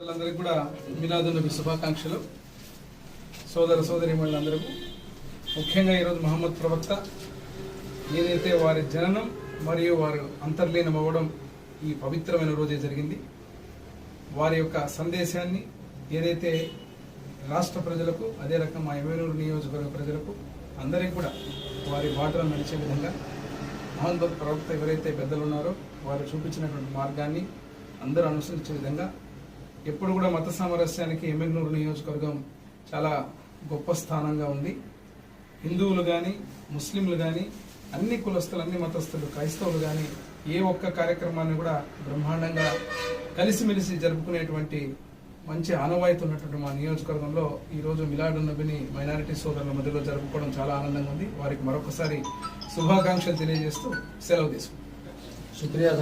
అందరికి కూడా మిలాదు నబీ శుభాకాంక్షలు. సోదర సోదరి మహిళలందరికీ ముఖ్యంగా ఈరోజు మహమ్మద్ ప్రవక్త ఏదైతే వారి జననం మరియు వారు అంతర్లీనం అవ్వడం ఈ పవిత్రమైన రోజే జరిగింది. వారి యొక్క సందేశాన్ని ఏదైతే రాష్ట్ర ప్రజలకు అదే రకం మా ఎమ్మెనూరు నియోజకవర్గ ప్రజలకు అందరికీ కూడా వారి బాటలో నడిచే విధంగా మహమ్మద్ ప్రవక్త ఎవరైతే పెద్దలు ఉన్నారో వారు చూపించినటువంటి మార్గాన్ని అందరూ అనుసరించే విధంగా ఎప్పుడు కూడా మత సామరస్యానికి ఎమ్మెగ్నూరు నియోజకవర్గం చాలా గొప్ప స్థానంగా ఉంది. హిందువులు కానీ ముస్లింలు కానీ అన్ని కులస్తులు అన్ని మతస్థులు క్రైస్తవులు కానీ ఏ ఒక్క కార్యక్రమాన్ని కూడా బ్రహ్మాండంగా కలిసిమెలిసి జరుపుకునేటువంటి మంచి ఆనవాయితీ ఉన్నటువంటి మా నియోజకవర్గంలో ఈరోజు మిలాడు నబిని మైనారిటీ సోదరుల మధ్యలో జరుపుకోవడం చాలా ఆనందంగా ఉంది. వారికి మరొకసారి శుభాకాంక్షలు తెలియజేస్తూ సెలవు తీసుకుంటాం శుక్రియా